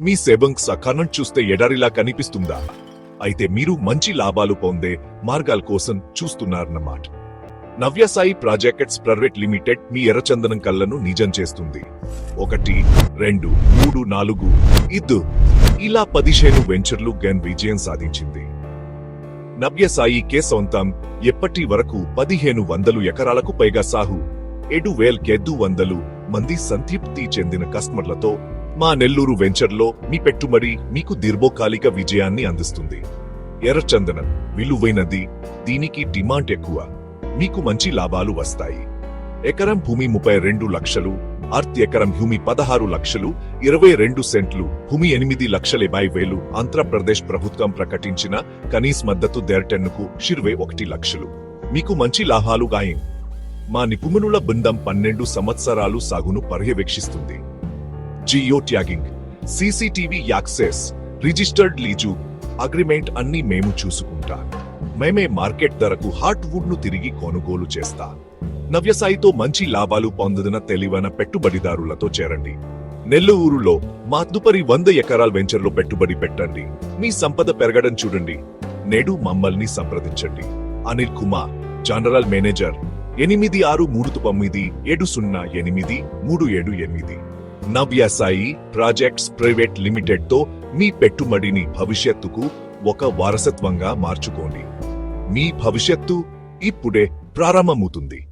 మీ savings account చూస్తే ఎడారిలా కనిపిస్తుందా? అయితే మీరు మంచి లాభాలు పొందే మార్గాల కోసం చూస్తున్నారన్నమాట. నవ్యసాయి ప్రాజెక్ట్స్ ప్రైవేట్ లిమిటెడ్ మీ ఎర్రచందనం కళ్ళను నిజం చేస్తుంది. ఒకటి రెండు మూడు నాలుగు ఇద్దు ఇలా పదిహేను వెంచర్లు గన్ విజయం సాధించింది. నవ్యసాయి కే సొంతం ఎప్పటి వరకు పదిహేను వందలు ఎకరాలకు పైగా సాహు ఏడు వేల్కెద్దు వందలు మంది సంతృప్తి చెందిన కస్టమర్లతో మా నెల్లూరు వెంచర్లో మీ పెట్టుమడి మీకు దీర్ఘకాలిక విజయాన్ని అందిస్తుంది. ఎర్రచందనం విలువైనది దీనికి డిమాండ్ ఎక్కువ. మీకు మంచి లాభాలు వస్తాయి. ఎకరం భూమి ముప్పై రెండు లక్షలు అర్త్ ఎకరం భూమి పదహారు లక్షలు ఇరవై రెండు సెంట్లు భూమి ఎనిమిది లక్షల ఇరవై వేలు ఆంధ్రప్రదేశ్ ప్రభుత్వం ప్రకటించిన కనీస మద్దతు ధరటెన్నుకు ఇరవై ఒకటి లక్షలు. మీకు మంచి లాభాలు గాయం. మా నిపుణుల బృందం పన్నెండు సంవత్సరాలు సాగును పర్యవేక్షిస్తుంది. Geo tagging CCTV access registered lease agreement అన్ని మేము చూసుకుంటా. మేమే మార్కెట్ ధరకు హార్ట్ వుడ్ను తిరిగి కొనుగోలు చేస్తా. నవ్యసాయితో మంచి లాభాలు పొందుతున్న తెలివైన పెట్టుబడిదారులతో చేరండి. నెల్లూరులో మా తదుపరి వంద ఎకరాల వెంచర్లో పెట్టుబడి పెట్టండి. మీ సంపద పెరగడం చూడండి. నేడు మమ్మల్ని సంప్రదించండి. అనిల్ కుమార్ జనరల్ మేనేజర్ ఎనిమిది ఆరు మూడు తొమ్మిది ఏడు సున్నా ఎనిమిది మూడు ఏడు ఎనిమిది. నవ్యసాయి ప్రాజెక్ట్స్ ప్రైవేట్ లిమిటెడ్తో మీ పెట్టుబడిని భవిష్యత్తుకు ఒక వారసత్వంగా మార్చుకోండి. మీ భవిష్యత్తు ఇప్పుడే ప్రారంభమవుతుంది.